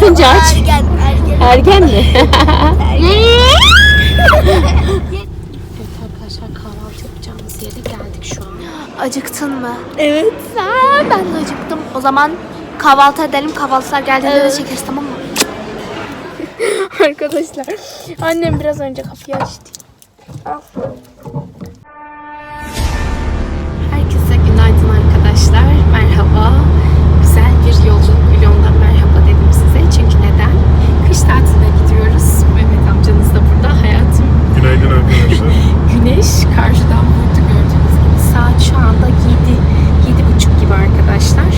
Kalkınca aç. Ergen, ergen. Ergen mi? Evet arkadaşlar kahvaltı yapacağımız yere geldik şu an. Acıktın mı? Evet. Aa, ben de acıktım. O zaman kahvaltı edelim. Kahvaltılar geldiğinde Evet. de çekeriz tamam mı? Arkadaşlar annem biraz önce kapıyı açtı. Herkese Günaydın arkadaşlar. Güneş karşıdan vurdu gördüğünüz gibi. Saat şu anda 7, 7.30 gibi arkadaşlar.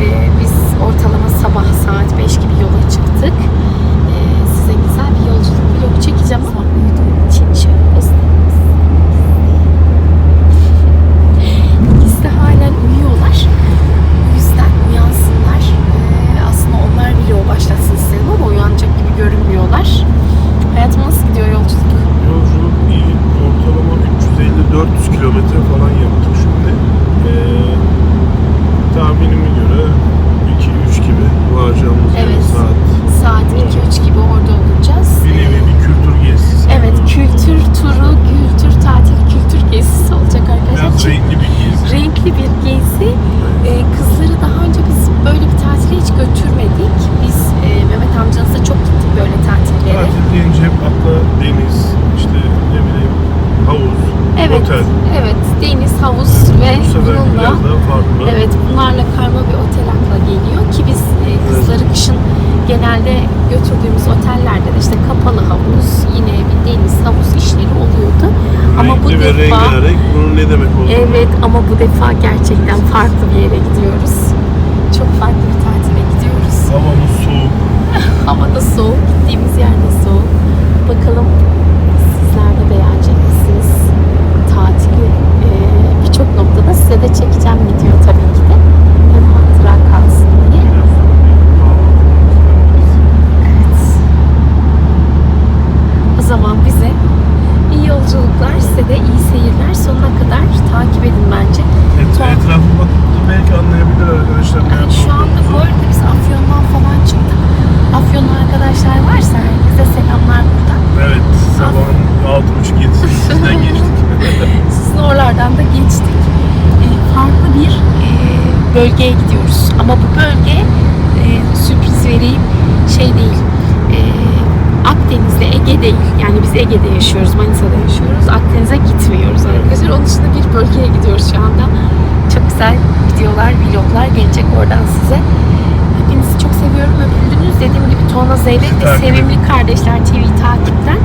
Ee, biz ortalama sabah saat 5 gibi yola çıktık. Ee, size güzel bir yolculuk vlog çekeceğim ama farklı. Evet, bunlarla karma bir otel akla geliyor ki biz e, kızları kışın genelde götürdüğümüz otellerde de işte kapalı havuz, yine bir deniz havuz işleri oluyordu. Ama bu ve defa rengarenk bunun ne demek olduğunu evet ama bu defa gerçekten farklı bir yere gidiyoruz. Çok farklı bir tatile gidiyoruz. Havamız soğuk. Hava da soğuk, gittiğimiz yer de soğuk. Bakalım sizler de beğenecek birçok noktada size de çekeceğim video tabii ki de. Hem hatıra kalsın diye. Evet. O zaman bize iyi yolculuklar, size de iyi seyirler. Sonuna kadar takip edin bence. Et, Tuhaf- etrafa bakıp belki anlayabilir arkadaşlar Yani şu anda bu arada biz Afyon'dan falan bölgeye gidiyoruz. Ama bu bölge e, sürpriz vereyim şey değil. E, Akdeniz'de Ege değil. Yani biz Ege'de yaşıyoruz, Manisa'da yaşıyoruz. Akdeniz'e gitmiyoruz arkadaşlar. Onun dışında bir bölgeye gidiyoruz şu anda. Çok güzel videolar, vloglar gelecek oradan size. Hepinizi çok seviyorum. Öpüldünüz. Dediğim gibi Tuana Zeybek ve. Sevimli Kardeşler TV takipten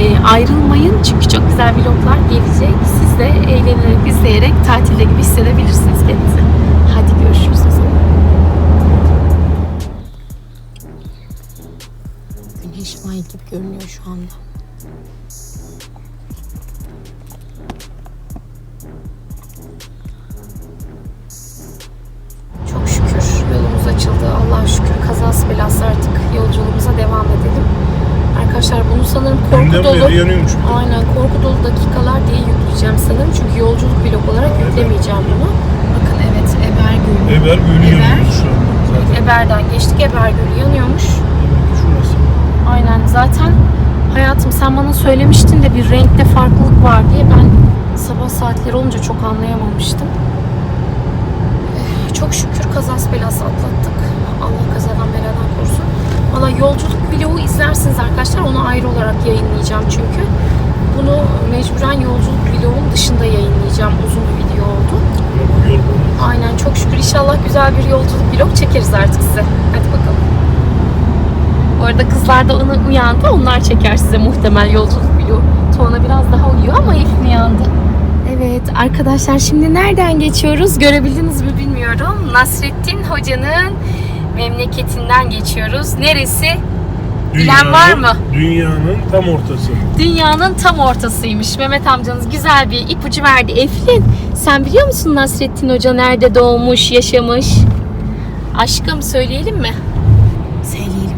e, ayrılmayın. Çünkü çok güzel vloglar gelecek. Siz de eğlenerek, izleyerek tatilde gibi hissedebilirsiniz kendinizi. Hadi görüşürüz o zaman. Güneş may gibi görünüyor şu anda. Arkadaşlar bunu sanırım korku Günden dolu. yanıyormuş. Aynen korku dolu dakikalar diye yükleyeceğim sanırım. Çünkü yolculuk vlog olarak yüklemeyeceğim bunu. Bakın evet Eber Gölü. Eber Gölü Eber. yanıyormuş şu an. Zaten. Eber'den geçtik. Eber Gölü yanıyormuş. Evet, şurası. Aynen zaten hayatım sen bana söylemiştin de bir renkte farklılık var diye ben sabah saatleri olunca çok anlayamamıştım. Eh, Çok şükür kazas belası atlattık. Allah kazadan. Valla yolculuk vlogu izlersiniz arkadaşlar. Onu ayrı olarak yayınlayacağım çünkü. Bunu mecburen yolculuk vlogun dışında yayınlayacağım. Uzun bir video oldu. Aynen çok şükür inşallah güzel bir yolculuk vlog çekeriz artık size. Hadi bakalım. Bu arada kızlar da onu uyandı. Onlar çeker size muhtemel yolculuk vlogu. Tuana biraz daha uyuyor ama Elif uyandı. Evet arkadaşlar şimdi nereden geçiyoruz? Görebildiniz mi bilmiyorum. Nasrettin Hoca'nın memleketinden geçiyoruz. Neresi? Bilen var mı? Dünyanın tam ortası. Dünyanın tam ortasıymış. Mehmet amcanız güzel bir ipucu verdi. Eflin sen biliyor musun Nasrettin Hoca nerede doğmuş, yaşamış? Aşkım söyleyelim mi? Söyleyelim.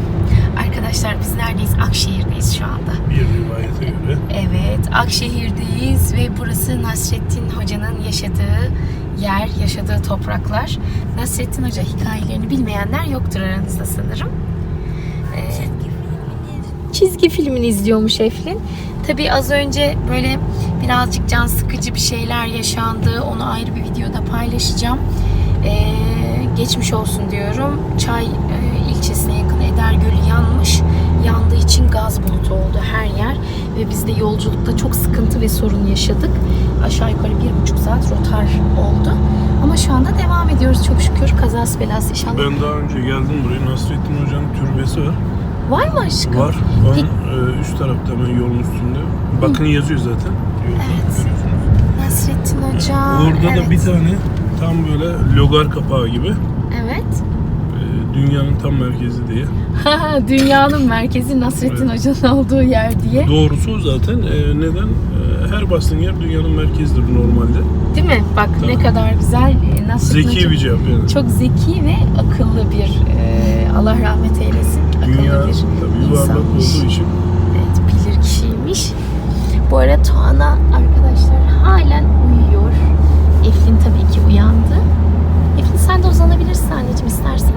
Arkadaşlar biz neredeyiz? Akşehir'deyiz şu anda. Bir rivayete göre. Evet, Akşehir'deyiz ve burası Nasrettin Hoca'nın yaşadığı yer, yaşadığı topraklar. Nasrettin Hoca hikayelerini bilmeyenler yoktur aranızda sanırım. çizgi filmini izliyormuş Eflin. Tabii az önce böyle birazcık can sıkıcı bir şeyler yaşandı. Onu ayrı bir videoda paylaşacağım. Ee, geçmiş olsun diyorum. Çay e, ilçesine yakın Eder yanmış. Yandığı için gaz bulutu oldu her yer. Ve biz de yolculukta çok sıkıntı ve sorun yaşadık. Aşağı yukarı bir buçuk saat rotar oldu. Ama şu anda devam ediyoruz çok şükür. Kazası belası inşallah. Ben daha önce geldim buraya. Nasrettin Hoca'nın türbesi var. Var mı aşkım? Var. Onun e, üst tarafta hemen yolun üstünde. Bakın yazıyor zaten. Yolda Evet. Nasrettin Hoca. Orada evet. da bir tane tam böyle logar kapağı gibi Evet. Dünyanın tam merkezi diye. Dünyanın merkezi Nasrettin Hoca'nın olduğu yer diye. Doğrusu zaten. E, neden? E, her bastığın yer dünyanın merkezidir normalde. Değil mi? Bak ne Tabii. kadar güzel e, Nasrettin Zeki Hoca. bir cevap yani. Çok zeki ve akıllı bir e, Allah rahmet eylesin. Akıllı Dünya bir tabii insanmış. olduğu için Evet, bilir kişiymiş. Bu arada Tuana arkadaşlar halen uyuyor. Eflin tabii ki uyandı. Eflin sen de uzanabilirsin anneciğim istersen.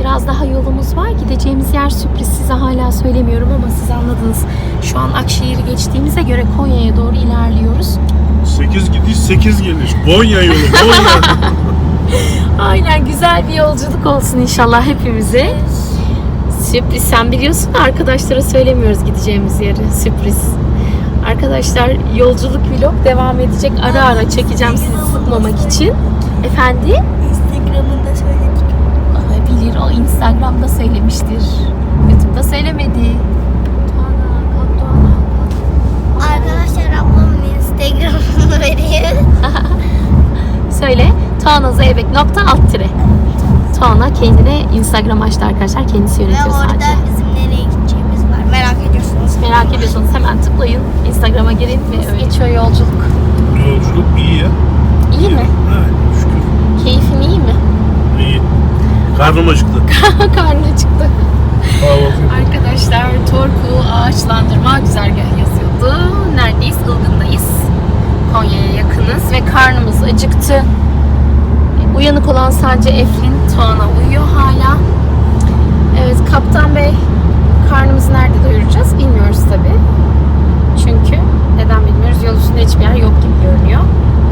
Biraz daha yolumuz var. Gideceğimiz yer sürpriz. Size hala söylemiyorum ama siz anladınız. Şu an Akşehir'i geçtiğimize göre Konya'ya doğru ilerliyoruz. 8 gidiş 8 geliş. Bonya yolu Bonya. Aynen güzel bir yolculuk olsun inşallah hepimize. Sürpriz sen biliyorsun da arkadaşlara söylemiyoruz gideceğimiz yeri. Sürpriz. Arkadaşlar yolculuk vlog devam edecek. Ara ara çekeceğim sizi sıkmamak için. Efendim? O Instagram'da söylemiştir. YouTube'da söylemedi. Arkadaşlar ablamın Instagram'ını veriyor. Söyle. Tuana Zeybek nokta alt tire. Tuana kendine Instagram açtı arkadaşlar. Kendisi Ve yönetiyor orada sadece. bizim nereye gideceğimiz var. Merak ediyorsunuz. Merak ediyorsanız hemen tıklayın. Instagram'a girin ve öyle geçiyor yolculuk. Yolculuk iyi ya. İyi mi? Ha, şükür. Keyfin iyi mi? İyi. Karnım acıktı. Karnı. Kahvaltı. Arkadaşlar Torku ağaçlandırma güzergahı yazıyordu. Neredeyiz? Ilgın'dayız. Konya'ya yakınız ve karnımız acıktı. Uyanık olan sadece Eflin, Tuana uyuyor hala. Evet Kaptan Bey karnımızı nerede doyuracağız bilmiyoruz tabi. Çünkü neden bilmiyoruz yol üstünde hiçbir yer yok gibi görünüyor.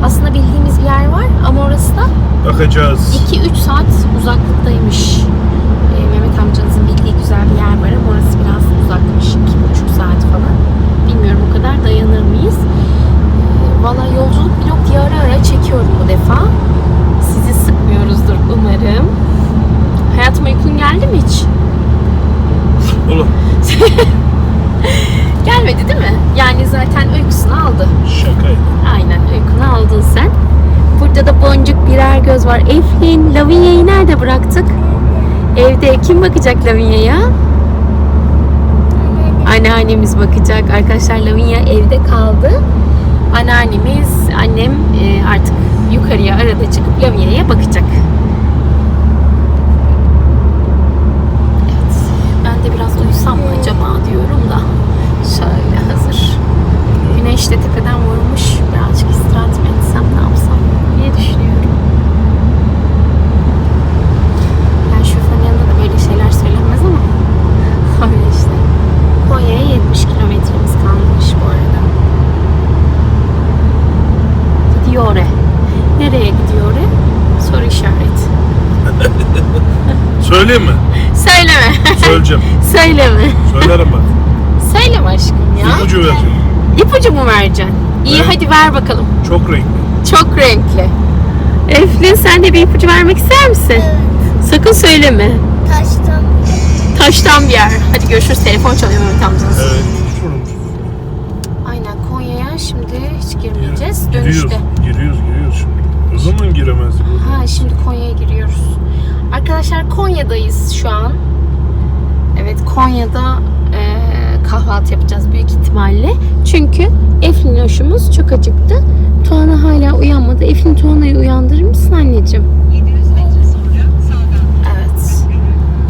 Aslında bildiğimiz bir yer var ama orası da Bakacağız. 2-3 saat uzaklıktaymış. Ee, Mehmet amcanızın bildiği güzel bir yer var ama orası biraz uzakmış. 2,5 saat falan. Bilmiyorum o kadar dayanır mıyız? Ee, Valla yolculuk vlog diye ara ara çekiyorum bu defa. Sizi sıkmıyoruzdur umarım. Hayatım uykun geldi mi hiç? Oğlum Gelmedi değil mi? Yani zaten uykusunu aldı. şakaydı. Aynen uykunu aldın sen. Burada da boncuk birer göz var. Eflin, Lavinia'yı nerede bıraktık? Evde kim bakacak Lavinia'ya? Anneannemiz bakacak. Arkadaşlar Lavinia evde kaldı. Anneannemiz, annem e, artık yukarıya arada çıkıp Lavinia'ya bakacak. De tepeden vurmuş. Birazcık istirahat mı etsem ne yapsam diye düşünüyorum. Yani şoförün yanında da böyle şeyler söylenmez ama öyle işte. Konya'ya 70 kilometremiz kalmış bu arada. Gidiyor oraya. Nereye gidiyor oraya? Soru işareti. Söyleyeyim mi? Söyleme. Söyleyeceğim. Söyleme. Söylerim bak. Söyleme aşkım ya. İpucu vereceğim. İpucu mu vereceksin? İyi Evet. hadi ver bakalım. Çok renkli. Çok renkli. Eflin sen de bir ipucu vermek ister misin? Evet. Sakın söyleme. Taştan. Taştan bir yer. Hadi görüşürüz. Telefon çalıyor Mehmet amcanız. Evet. Aynen Konya'ya şimdi hiç girmeyeceğiz. Giriyoruz. Dönüşte. Giriyoruz, giriyoruz şimdi. O zaman giremezdik. Ha şimdi Konya'ya giriyoruz. Arkadaşlar Konya'dayız şu an. Evet Konya'da kahvaltı yapacağız büyük ihtimalle. Çünkü Eflin hoşumuz çok acıktı. Tuana hala uyanmadı. Eflin Tuana'yı uyandırır mısın anneciğim? 700 metre sonra sağdan Evet.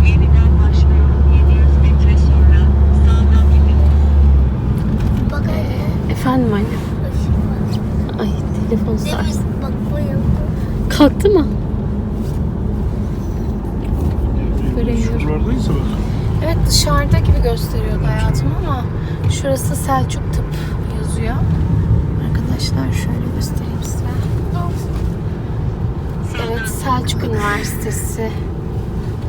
yeniden başlıyor. 700 metre sonra sağdan gidin. Bak efendim anne. Ay telefon sars. Demin bak. Kalktı mı? Göremiyorum. Şuralardaysa bak. Evet dışarıda gibi gösteriyordu hayatım ama şurası Selçuk Tıp yazıyor. Arkadaşlar şöyle göstereyim size. Evet Selçuk Üniversitesi.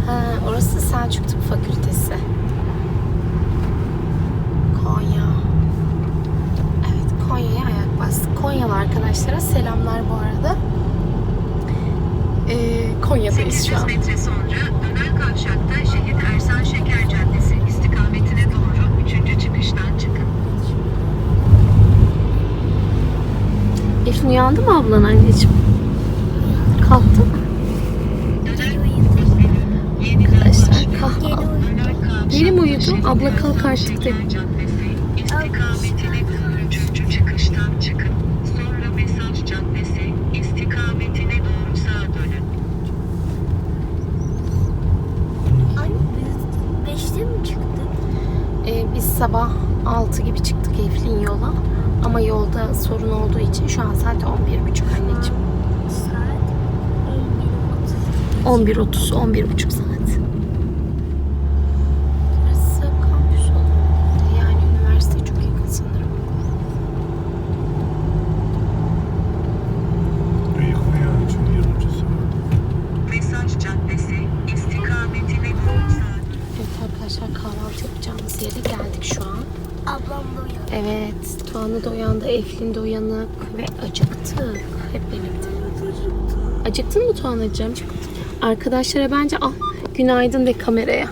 Ha, orası Selçuk Tıp Fakültesi. Konya. Evet Konya'ya ayak bastık. Konyalı arkadaşlara selamlar bu arada. Ee, Konya'dayız şu an. 800 metre sonra döner kavşakta şehit Ersan Şeker Caddesi istikametine doğru 3. çıkıştan çıkın. Eflin uyandı mı ablan anneciğim? Kalktı mı? Arkadaşlar kahvaltı. Benim uyudum. Abla kalk artık dedi. İstikametine doğru 3. çıkıştan çıkın. Sonra Mesaj Caddesi istikametine doğru sağa dönün. Anne biz beşte mi çıktık? Ee, biz sabah 6 gibi çıktık Eflin yola. Ama yolda sorun olduğu için şu an saat 11.30 anneciğim. Saat 11.30. 11.30, 11.30 saat. Burası kampüs olmalı. Yani üniversite çok yakın sanırım. İyi Konya için 20. saat. Mesaj Caddesi istikametine doğru sağa dönün. Evet arkadaşlar kahvaltı yapacağımız yere geldik şu an. Ablam da uyandı. Evet, Tuğan'ı da uyandı, Eflin de uyanık ve acıktık hep birlikte. Acıktın mı Tuğan'cığım? Arkadaşlara bence al, günaydın de kameraya.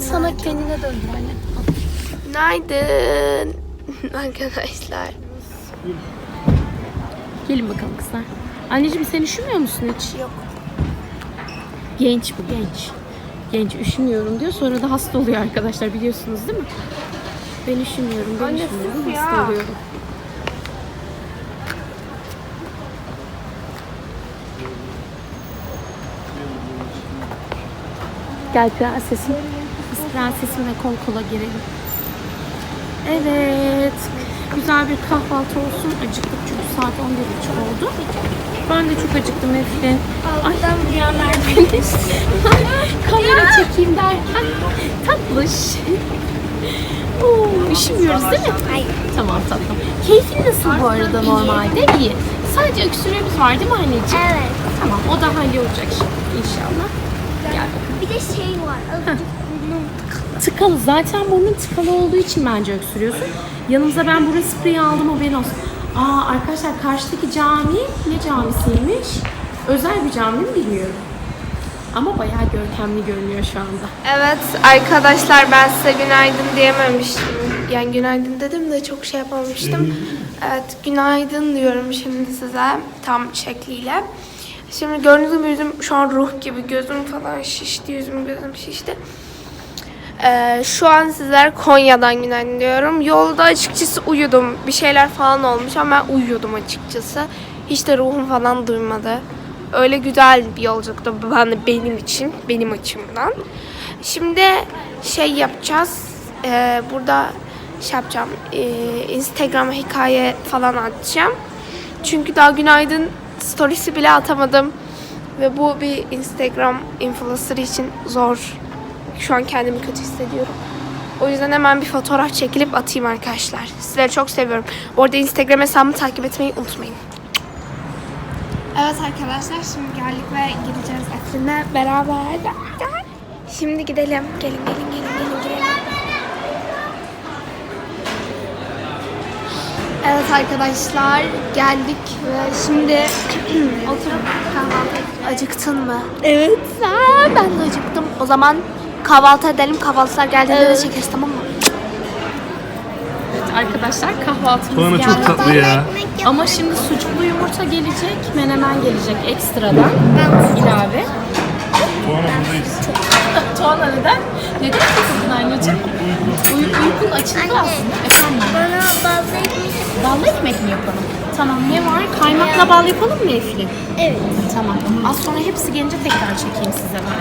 Sana kendine döndür anne. Günaydın. Arkadaşlar. Gelin bakalım kızlar. Anneciğim sen üşümüyor musun hiç? Yok. Genç bu genç. Genç üşümüyorum diyor sonra da hasta oluyor arkadaşlar biliyorsunuz değil mi? Ben üşümüyorum, ben Anne, üşümüyorum, hasta oluyorum. Gel prensesim. Biz prensesimle kol kola girelim. Evet. Güzel bir kahvaltı olsun. Acıktık çünkü saat 11.30 oldu. Ben de çok acıktım Eflin. Ay duyanlar beni. Kamera çekeyim derken. Tatlış. Oo, üşümüyoruz değil mi? Hayır. Tamam tatlım. Keyfin nasıl bu arada normalde? İyi. Sadece öksürüğümüz var değil mi anneciğim? Evet. Tamam o da hallolacak şimdi inşallah. Gel bakalım. Bir de şey var. Azıcık burnum tıkalı. Tıkalı. Zaten burnun tıkalı olduğu için bence öksürüyorsun. Yanımıza ben burun spreyi aldım haberin olsun. Aa arkadaşlar karşıdaki cami ne camisiymiş? Özel bir cami mi bilmiyorum. Ama bayağı görkemli görünüyor şu anda. Evet arkadaşlar ben size günaydın diyememiştim. Yani günaydın dedim de çok şey yapamamıştım. Evet günaydın diyorum şimdi size tam şekliyle. Şimdi gördüğünüz gibi yüzüm şu an ruh gibi gözüm falan şişti yüzüm gözüm şişti. Ee, şu an sizler Konya'dan günaydın diyorum. Yolda açıkçası uyudum. Bir şeyler falan olmuş ama ben uyuyordum açıkçası. Hiç de ruhum falan duymadı. Öyle güzel bir yolculuktu ben benim için, benim açımdan. Şimdi şey yapacağız. Ee, burada şey yapacağım. Ee, Instagram'a hikaye falan atacağım. Çünkü daha günaydın storiesi bile atamadım. Ve bu bir Instagram influencer için zor. Şu an kendimi kötü hissediyorum. O yüzden hemen bir fotoğraf çekilip atayım arkadaşlar. Sizleri çok seviyorum. Bu arada Instagram hesabımı takip etmeyi unutmayın. Evet arkadaşlar şimdi geldik ve gideceğiz Efrin'le beraber. Şimdi gidelim. Gelin gelin gelin gelin gelin. Evet arkadaşlar geldik ve şimdi oturup kahvaltı Acıktın mı? Evet. Aa, ben de acıktım. O zaman kahvaltı edelim. Kahvaltılar geldiğinde de çekeriz tamam mı? Arkadaşlar kahvaltımız Tuğan'a geldi. çok tatlı ya. Ama şimdi sucuklu yumurta gelecek, menemen gelecek ekstradan. ilave. Tuğan'a buradayız. Tuana neden? Neden takıldın anneciğim? Uy uykun açıldı aslında. Efendim? Bana bazı Ballı ekmek mi yapalım? Tamam ne var? Kaymakla bal yapalım mı Eflin? Evet. Tamam. Az sonra hepsi gelince tekrar çekeyim size ben.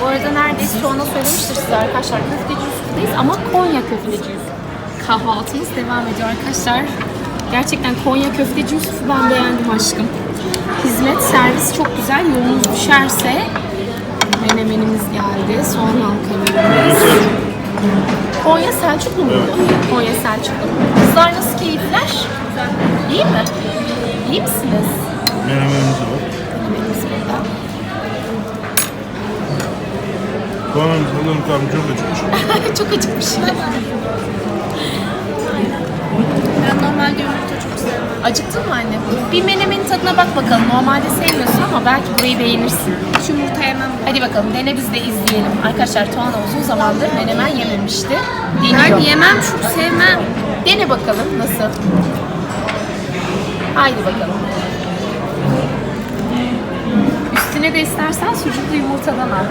Bu arada neredeyse Tuana söylemiştir size arkadaşlar. Köfteci Yusuf'tayız ama Konya Köfteci Yusuf. Kahvaltımız devam ediyor arkadaşlar. Gerçekten Konya Köfteci Yusuf'u ben beğendim aşkım. Hizmet, servis çok güzel. Yolunuz düşerse Menemenimiz geldi. Soğan halkalarımız. Konya Selçuklu mu? bu? Konya Selçuklu. Kızlar nasıl keyifler? İyi mi? İyi misiniz? Menemenimiz var. Menemenimiz burada. Doğan'ın sanırım karnı çok acıkmış. çok acıkmış. Ben normalde yumurta çok sevmem. Acıktın mı anne? Bir menemenin tadına bak bakalım. Normalde sevmiyorsun ama belki burayı beğenirsin. Hiç yumurta yemem. Hadi bakalım dene biz de izleyelim. Arkadaşlar Tuana uzun zamandır menemen yememişti. Ben Deniyor. yemem, çok sevmem. Dene bakalım nasıl? Haydi bakalım. Üstüne de istersen sucuklu yumurtadan al.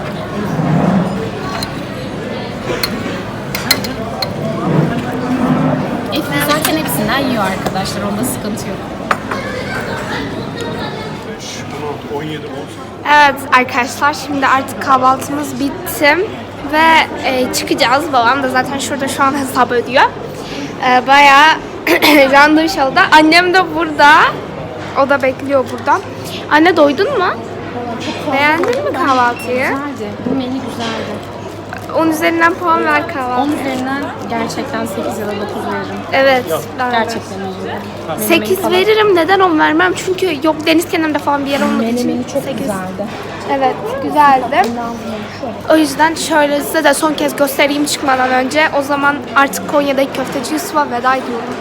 Eflin hepsinden yiyor arkadaşlar. Onda sıkıntı yok. 16, 17, 18. Evet arkadaşlar şimdi artık kahvaltımız bitti ve e, çıkacağız. Babam da zaten şurada şu an hesap ödüyor. E, bayağı randevu aldı. Annem de burada. O da bekliyor burada. Anne doydun mu? Beğendin mi kahvaltıyı? Güzeldi. Bu menü güzeldi. 10 üzerinden puan ver kahvaltı. 10 üzerinden gerçekten 8 ya da 9 veririm. Evet. ben de. Gerçekten iyi. 8 veririm. Neden 10 vermem? Çünkü yok deniz kenarında falan bir yer olmadığı için. Menemeni çok sekiz. güzeldi. Evet, güzeldi. O yüzden şöyle size de son kez göstereyim çıkmadan önce. O zaman artık Konya'daki köfteci Yusuf'a veda ediyorum.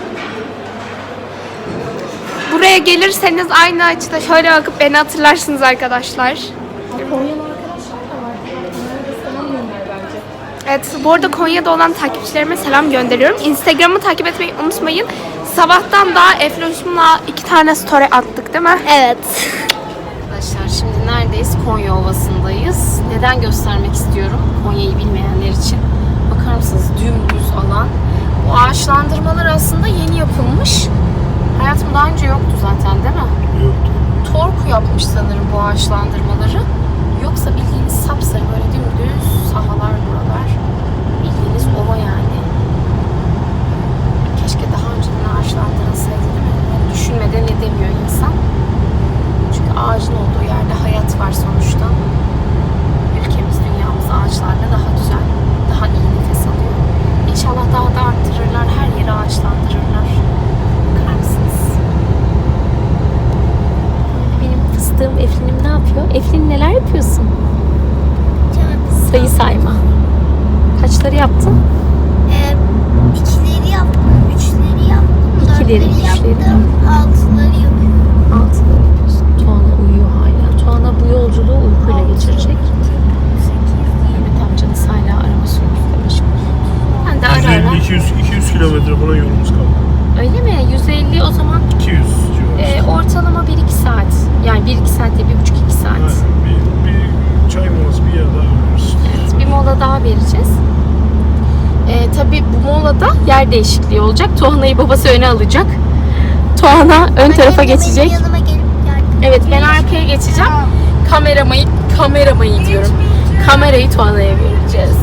Buraya gelirseniz aynı açıda şöyle bakıp beni hatırlarsınız arkadaşlar. Konyalı arkadaşlar da var. Onlara da selam gönder bence. Evet, bu arada Konya'da olan takipçilerime selam gönderiyorum. Instagram'ı takip etmeyi unutmayın. Sabahtan daha Efloş'umla iki tane story attık değil mi? Evet. Arkadaşlar şimdi neredeyiz? Konya Ovası'ndayız. Neden göstermek istiyorum? Konya'yı bilmeyenler için. Bakar mısınız? Dümdüz alan. Bu ağaçlandırmalar aslında yeni yapılmış. Hayatım daha önce yoktu zaten değil mi? Yoktu. Torku yapmış sanırım bu ağaçlandırmaları. Yoksa bildiğiniz sapsarı böyle dümdüz sahalar buralar. Bildiğiniz ova yani. Keşke daha önceden ağaçlandırılsaydı değil mi? Düşünmeden edemiyor insan. Çünkü ağacın olduğu yerde hayat var molada yer değişikliği olacak. Tuana'yı babası öne alacak. Tuana ön tarafa geçecek. Evet ben arkaya geçeceğim. Kameramayı, kameramayı diyorum. Kamerayı Tuana'ya vereceğiz.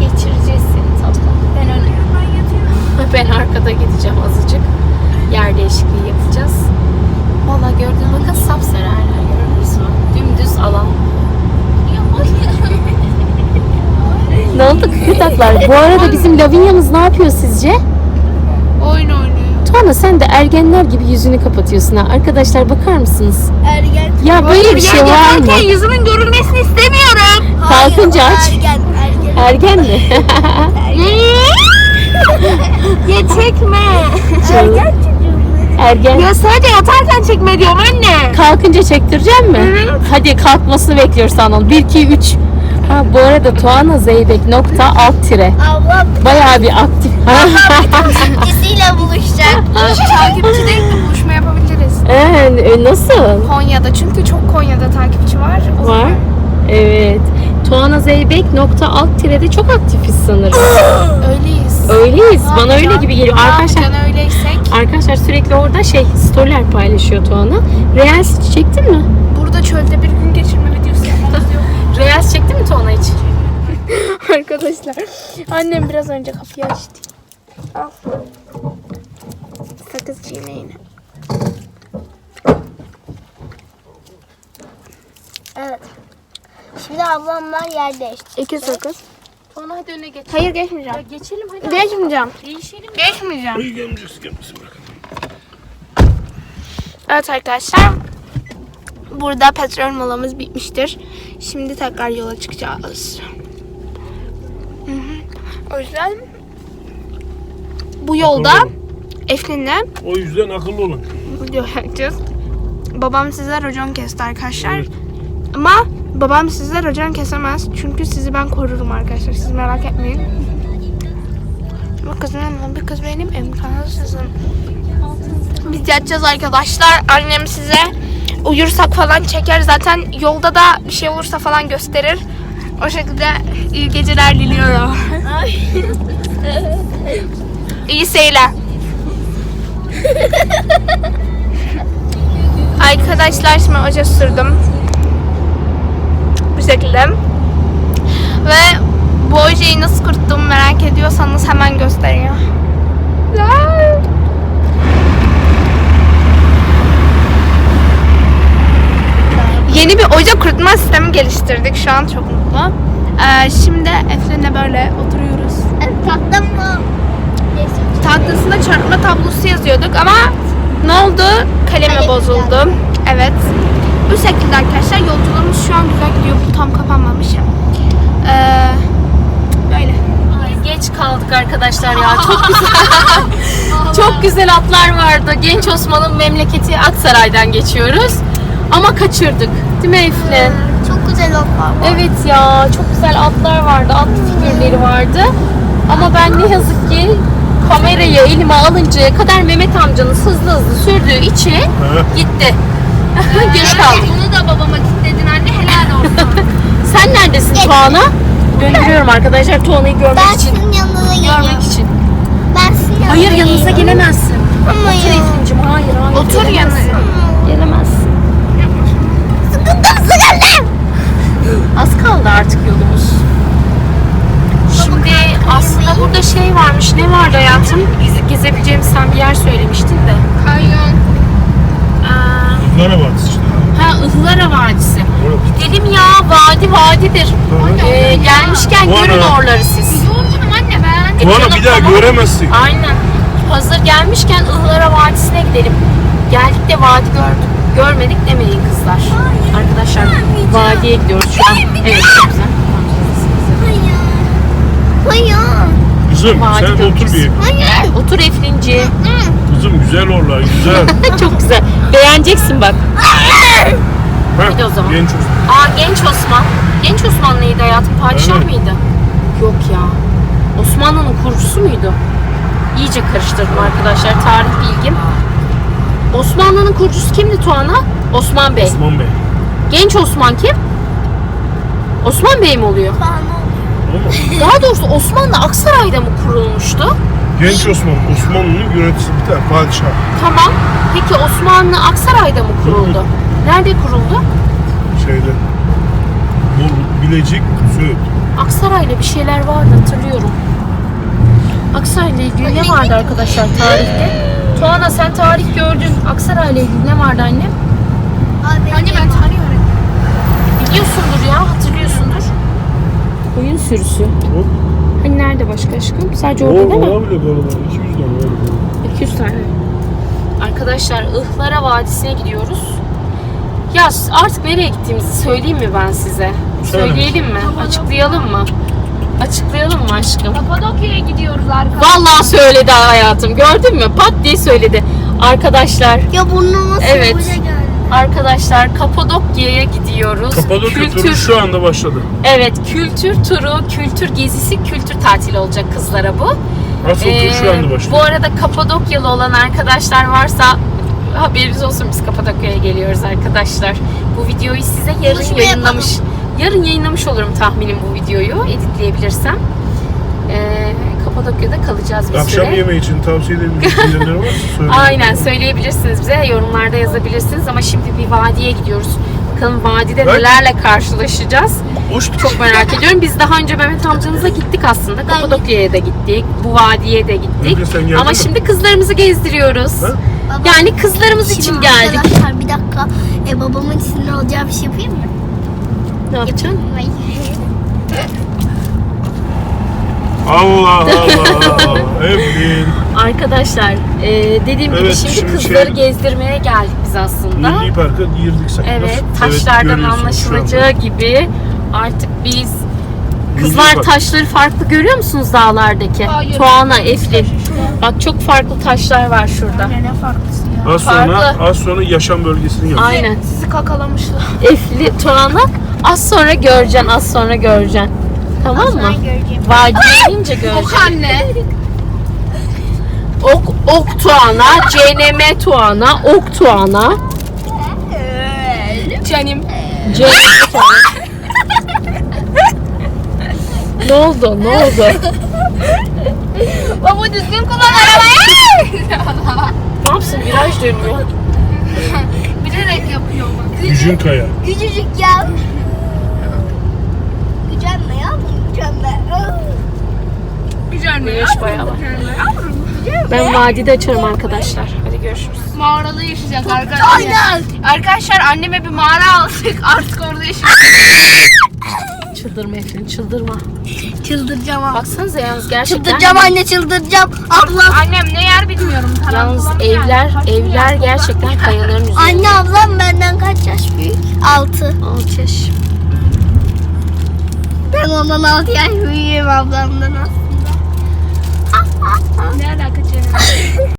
Geçireceğiz seni tatlım. Ben öne. Ben arkada gideceğim azıcık. Yer değişikliği yapacağız. Valla gördüğün bakın sapsarı her yer? Dümdüz alan. Ne oldu kıkırdaklar? Bu arada bizim Lavinia'mız ne yapıyor sizce? Oyun oynuyor. Tuana sen de ergenler gibi yüzünü kapatıyorsun ha. Arkadaşlar bakar mısınız? Ergen. Ya böyle bir şey var mı? yüzümün görülmesini istemiyorum. Kalkınca aç. Ergen, ergen. Ergen mi? Ya çekme. Ergen. Ergen. Ya sadece yatarken çekme diyorum anne. Kalkınca çektireceğim mi? Hadi kalkmasını bekliyoruz Anıl. 1, 2, 3. Ha, bu arada Tuana Zeybek nokta alt tire. Ablam Bayağı bir aktif. takipçisiyle buluşacak. Takipçi değil de buluşma yapabiliriz. ee, nasıl? Konya'da çünkü çok Konya'da takipçi var. O Var. zaman Evet. Tuana Zeybek nokta alt tirede çok aktifiz sanırım. Öyleyiz. Öyleyiz. Bana öyle gibi geliyor. Arkadaşlar Arkadaşlar öyleysek Arkadaşlar sürekli orada şey storyler paylaşıyor Tuana. Reels çektin mi? burada çölde bir gün geçirme videosu yapmamız Reels çektin mi Tuana hiç? Arkadaşlar annem biraz önce kapıyı açtı. Al. Sakız çiğneyin. Evet. Şimdi ablamlar yer değişti. İki sakız. Ona hadi öne geç. Hayır geçmeyeceğim. Ya geçelim hadi. Geçmeyeceğim. Değişelim. Geçmeyeceğim. İyi gelmeyeceksin gelmesin bırakın. Evet arkadaşlar. Burada petrol molamız bitmiştir. Şimdi tekrar yola çıkacağız. Hı hı. O yüzden bu yolda Akıllı. Eflin'le O yüzden akıllı olun. video yapacağız. Babam size racon kesti arkadaşlar. Evet. Ama babam size racon kesemez. Çünkü sizi ben korurum arkadaşlar. Siz merak etmeyin. Bu kız benim, bir kız benim imkansızım. Biz yatacağız arkadaşlar. Annem size uyursak falan çeker. Zaten yolda da bir şey olursa falan gösterir. O şekilde iyi geceler diliyorum. iyi seyirler. Arkadaşlar şimdi oje sürdüm. Bu şekilde. Ve bu ojeyi nasıl kuruttuğumu merak ediyorsanız hemen göstereyim. Yeni bir oje kurutma sistemi geliştirdik. Şu an çok mutlu. Ee, şimdi Efren'le böyle oturuyoruz. Tatlı mı? Tahtasında çarpma tablosu yazıyorduk ama ne oldu? Kalemi Kalem bozuldu. Evet. Bu şekilde arkadaşlar yolculuğumuz şu an güzel gidiyor. Bu tam kapanmamış. Ee, böyle. Ay, geç kaldık arkadaşlar ya. Çok güzel. çok güzel atlar vardı. Genç Osman'ın memleketi Aksaray'dan geçiyoruz. Ama kaçırdık. Değil mi Eflin? Çok güzel oklar. Evet ya çok güzel atlar vardı. At figürleri vardı. Ama ben ne yazık ki kamerayı elime alıncaya kadar Mehmet amcanın hızlı hızlı sürdüğü için gitti. Geç kaldık. Bunu da babama kilitledin anne helal olsun. Sen neredesin Tuana? Döndürüyorum arkadaşlar Tuana'yı görmek Ben için. sizin yanınıza geleceğim. Görmek için. Ben sizin yanınıza Hayır yanınıza gelemezsin. Ama Otur ya. Hayır hayır. Otur yanına. Gelemezsin. Sıkıntım. Az kaldı artık yolumuz. Şimdi aslında burada şey varmış. Ne vardı hayatım? Geze- Gezebileceğimiz sen bir yer söylemiştin de. Kanyon. Aa, Bunlara bak işte. ha Ihlara Vadisi. Gidelim ya vadi vadidir. Ee, gelmişken Tuana. görün oraları siz. Yorgunum anne ben. Tuana canım, bir daha tamam. göremezsin. Aynen. Hazır gelmişken Ihlara Vadisi'ne gidelim. Geldik de vadi gördük. Görmedik demeyin kızlar. Arkadaşlar vadiye gidiyoruz şu an. Evet çok güzel. Hayır. Hayır. Kızım Vadi sen otur bir. Hayır. Otur Eflinci. Kızım güzel oralar güzel. çok güzel. Beğeneceksin bak. Heh, Hadi o zaman. Genç olsun. Aa Genç Osman. Genç Osman neydi hayatım? Padişah Evet. mıydı? Yok ya. Osmanlı'nın kurucusu muydu? İyice karıştırdım arkadaşlar. Tarih bilgim. Osmanlı'nın kurucusu kimdi Tuana? Osman Bey. Osman Bey. Genç Osman kim? Osman Bey mi oluyor? Daha doğrusu Osmanlı Aksaray'da mı kurulmuştu? Genç Osman. Osmanlı'nın yöneticisi bir tane padişah. Tamam. Peki Osmanlı Aksaray'da mı kuruldu? Nerede kuruldu? Şeyde. Bu Bilecik, Söğüt. Aksaray'la bir şeyler vardı hatırlıyorum. Aksaray'la ilgili ne vardı arkadaşlar tarihte? Tuana sen tarih gördün. Aksaray'la ilgili ne vardı anne? Abi, Anne ben tarih öğretmenim. Biliyorsundur ya hatırlıyorsundur. Koyun sürüsü. Hop. Hani nerede başka aşkım? Sadece orada değil mi? olabilir oralar. 200 tane var. 200 tane. Arkadaşlar Ihlara Vadisi'ne gidiyoruz. Ya artık nereye gittiğimizi söyleyeyim mi ben size? Söyle. Söyleyelim mi? Açıklayalım mı? Açıklayalım mı aşkım? Kapadokya'ya gidiyoruz arkadaşlar. Vallahi söyledi hayatım. Gördün mü? Pat diye söyledi. Arkadaşlar, Ya burnuma Evet. geldi. Arkadaşlar Kapadokya'ya gidiyoruz. Kapadokya turu şu anda başladı. Evet, kültür turu, kültür gezisi, kültür tatili olacak kızlara bu. Asıl tur şu Ee, anda başladı. bu arada Kapadokyalı olan arkadaşlar varsa haberiniz olsun biz Kapadokya'ya geliyoruz arkadaşlar. Bu videoyu size yarın Buluşma yayınlamış. Yarın yayınlamış olurum tahminim bu videoyu editleyebilirsem. Ee, Kapadokya'da kalacağız bir Akşam süre. yemeği için tavsiye söyleyin. Aynen söyleyebilirsiniz bize yorumlarda yazabilirsiniz ama şimdi bir vadiye gidiyoruz. Bakalım vadide Ben- nelerle karşılaşacağız. Hoş Çok merak ediyorum. Biz daha önce Mehmet amcanıza gittik aslında. Kapadokya'ya da gittik. Bu vadiye de gittik. Ama mi? şimdi kızlarımızı gezdiriyoruz. Ha? Baba, Yani kızlarımız için geldik. Arkadaşlar bir dakika. E, babamın sinir olacağı bir şey yapayım mı? Ne yapacaksın? Allah Allah. Evelyn. Arkadaşlar e, dediğim gibi Evet, şimdi, şimdi kızları şey- gezdirmeye geldik biz aslında. Milli Park'a girdik sayılır. Evet taşlardan görüyorsunuz şu anlaşılacağı gibi artık biz Milli Kızlar Park. taşları farklı görüyor musunuz dağlardaki? Hayır. Tuana, Eflin. Bak çok farklı taşlar var şurada. Ne farklısı ya? Az sonra, Farklı. az sonra yaşam bölgesini yapacağız. Aynen. Sizi kakalamışlar. Efli, Tuana az sonra göreceksin, az sonra göreceksin. Tamam mı? göreceğim. Vadiye inince göreceksin. Ok anne. Ok, ok Tuana, CNM Tuana, Ok Tuana, Canim. CNM Tuana. ne oldu? Ne oldu? Baba düzgün kullan arabayı. Ne yapsın? Viraj dönüyor. Bilerek yapıyor bak. Gücün kaya. Küçücük ya. Gücenme ya Güneş bayağı var. Ben vadide açarım arkadaşlar. Hadi görüşürüz. Mağarada yaşayacak arkadaşlar. Aynen. Arkadaşlar anneme bir mağara aldık. Artık orada yaşayacak. Çıldırma Eflin, çıldırma. Çıldıracağım abi. Baksanıza yalnız gerçekten. Çıldıracağım anne çıldıracağım. Abla. Annem ne yer bilmiyorum. Yalnız evler, mı evler gerçekten kayaların üzerinde. Anne ablam benden kaç yaş büyük? 6. Altı yaş. Ben ondan 6 yaş büyüğüm ablamdan aslında. Ne alaka çenem?